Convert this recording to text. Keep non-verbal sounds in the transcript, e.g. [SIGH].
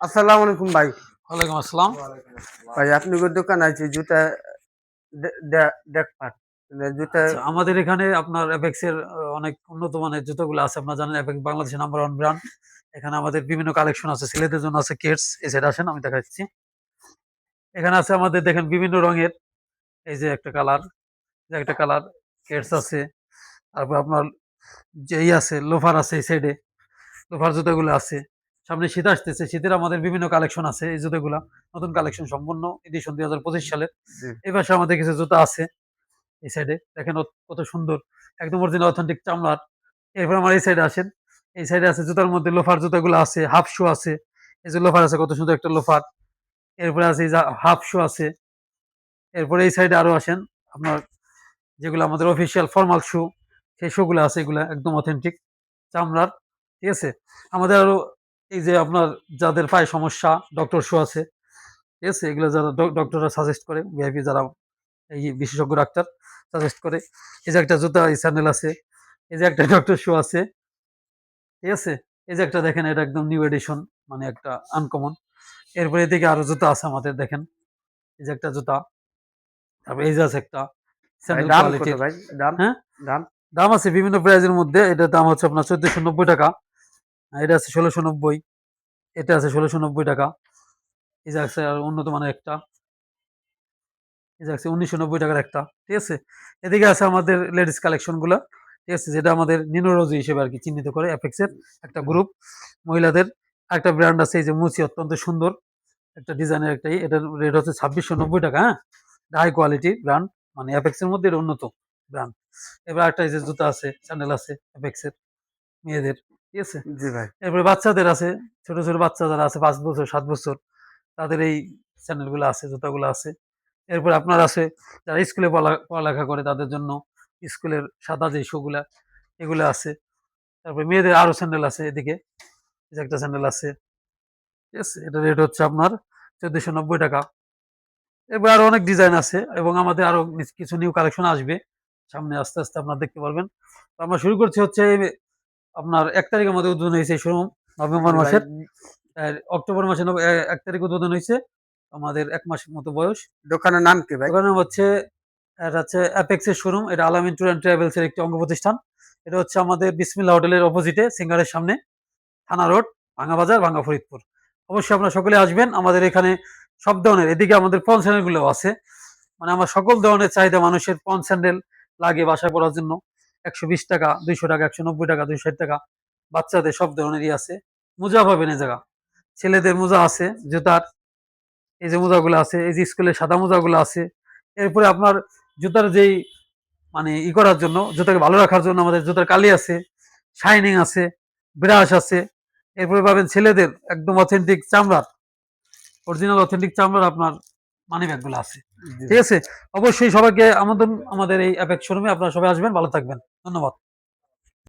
আসসালামু আলাইকুম ভাই। ওয়ালাইকুম আসসালাম। ভাই আপনি দোকান আছে জুতা দে- দে- দেখপান জুতা আচ্ছা, আমাদের এখানে আপনার এফেক্স এর অনেক উন্নত মানের জুতোগুলো আছে। আপনারা জানেন এফেক্স বাংলাদেশের নাম্বার ওয়ান ব্র্যান্ড এখানে আমাদের বিভিন্ন কালেকশন আছে। ছেলেদের জন্য আছে কিডস এই সাইড আসেন আমি দেখাচ্ছি। এখানে আছে আমাদের দেখেন বিভিন্ন রঙের। এই যে একটা কালার যে একটা কালার কিডস আছে। তারপর আপনার যেই আছে লোফার আছে এই সাইডে লোফার জুতোগুলো আছে। সামনে শীত আসতেছে শীতের আমাদের বিভিন্ন কালেকশন আছে এই জুতোগুলা। নতুন কালেকশন সম্পূর্ণ এডিশন দুই হাজার পঁচিশ সালের। এই পাশে আমাদের কিছু জুতা আছে এই সাইডে দেখেন কত সুন্দর একদম অরিজিনাল অথেন্টিক চামড়ার। এরপর আমার এই সাইডে আসেন। এই সাইডে আছে জুতার মধ্যে লোফার জুতাগুলো আছে হাফ শু আছে। এই যে লোফার আছে কত সুন্দর একটা লোফার এরপরে আছে হাফ শু আছে। এরপরে এই সাইডে আরও আসেন আপনার যেগুলো আমাদের অফিসিয়াল ফর্মাল শু সেই শু গুলো আছে এগুলা একদম অথেন্টিক চামড়ার। ঠিক আছে? আমাদের আরও এই যে আপনার যাদের পায়ে সমস্যা ডক্টর শো আছে। ঠিক আছে? এগুলো যারা ডক্টররা সাজেস্ট করে ভিআইপি যারা এই বিশেষজ্ঞ ডাক্তার সাজেস্ট করে। এই যে একটা জুতা এই স্যান্ডেল আছে। এই যে একটা [LAUGHS] ডক্টর শো আছে। ঠিক আছে? এই যে একটা দেখেন এটা একদম নিউ এডিশন মানে একটা আনকমন এরপরে এদিকে আরও জুতা আছে আমাদের দেখেন। এই যে একটা জুতা। তারপর এই যে আছে একটা দাম হ্যাঁ? দাম? দাম আছে বিভিন্ন প্রাইজের মধ্যে। এটার দাম হচ্ছে আপনার চোদ্দশো নব্বই টাকা। এটা আছে ষোলোশো নব্বই। এটা আছে ষোলোশো নব্বই টাকা। এই যে আছে আর উন্নত মানের একটা। এই যে আছে উনিশশো নব্বই টাকার একটা। ঠিক আছে? এদিকে আছে আমাদের লেডিস কালেকশনগুলো ঠিক আছে? যেটা আমাদের নিনোরোজি হিসেবে আর কি চিহ্নিত করে এর একটা গ্রুপ মহিলাদের একটা ব্র্যান্ড আছে, এই যে মুচি অত্যন্ত সুন্দর। একটা ডিজাইনের একটাই এটার রেট হচ্ছে ছাব্বিশশো নব্বই টাকা হ্যাঁ? হাই কোয়ালিটি ব্র্যান্ড মানে এর মধ্যে এটা উন্নত ব্র্যান্ড এবার একটা এই যে জুতা আছে স্যান্ডেল আছে এফেক্স এর। মেয়েদের। ঠিক আছে? জি ভাই। এরপরে বাচ্চাদের আছে ছোট ছোট বাচ্চা যারা আছে পাঁচ বছর সাত বছর। তাদের এই চ্যানেলগুলো আছে জুতাগুলো আছে। এরপর আপনার আছে যারা স্কুলে পড়া- পড়ালেখা করে তাদের জন্য স্কুলের সাদা যে শোগুলা এগুলো আছে। তারপরে মেয়েদের আরও স্যান্ডেল আছে এদিকে। একটা স্যান্ডেল আছে। ঠিক আছে? এটা রেট হচ্ছে আপনার চোদ্দশো নব্বই টাকা। এবার আরও অনেক ডিজাইন আছে এবং আমাদের আরও কিছু নিউ কালেকশন আসবে। সামনে আস্তে আস্তে আপনারা দেখতে পারবেন। তো আমরা শুরু করছি হচ্ছে আপনার এক তারিখের মধ্যে উদ্বোধন হয়েছে শোরুম নভেম্বর মাসের। অক্টোবর মাসে এক তারিখ উদ্বোধন হয়েছে আমাদের এক মাসের মতো বয়স। দোকানের নাম কি ভাই? ওখানে হচ্ছে এটা হচ্ছে অ্যাপেক্স এর শোরুম এটা আলামিন ট্যুর অ্যান্ড ট্রাভেলস এর একটি অঙ্গ প্রতিষ্ঠান এটা হচ্ছে আমাদের বিসমিল্লা হোটেলের অপোজিটে সিঙ্গারের সামনে থানা রোড ভাঙ্গা বাজার ভাঙ্গা ফরিদপুর। অবশ্যই আপনারা সকলে আসবেন আমাদের এখানে সব ধরনের এদিকে আমাদের পন স্যান্ডেলগুলো আছে। মানে আমার সকল ধরনের চাহিদা মানুষের পন স্যান্ডেল লাগে বাসায় পড়ার জন্য। একশো বিশ টাকা, দুইশো টাকা, একশো নব্বই টাকা, দুইশো ষাট টাকা। বাচ্চাদের সব ধরনেরই আছে। মোজা পাবেন এ জায়গা। ছেলেদের মোজা আছে, জুতার। এই যে মোজাগুলো আছে, এই যে স্কুলের সাদা মোজাগুলো আছে। এরপরে আপনার জুতার যেই মানে ই করার জন্য, জুতাকে ভালো রাখার জন্য আমাদের জুতার কালি আছে, শাইনিং আছে, ব্রাশ আছে। এরপরে পাবেন ছেলেদের একদম অথেন্টিক চামড়ার। অরিজিনাল অথেন্টিক চামড়ার আপনার মানি ব্যাগগুলো আছে। ঠিক আছে? অবশ্যই সবাইকে আমাদের আমাদের এই অ্যাপেক্স শোরুমে আপনারা সবাই আসবেন, ভালো থাকবেন। ধন্যবাদ।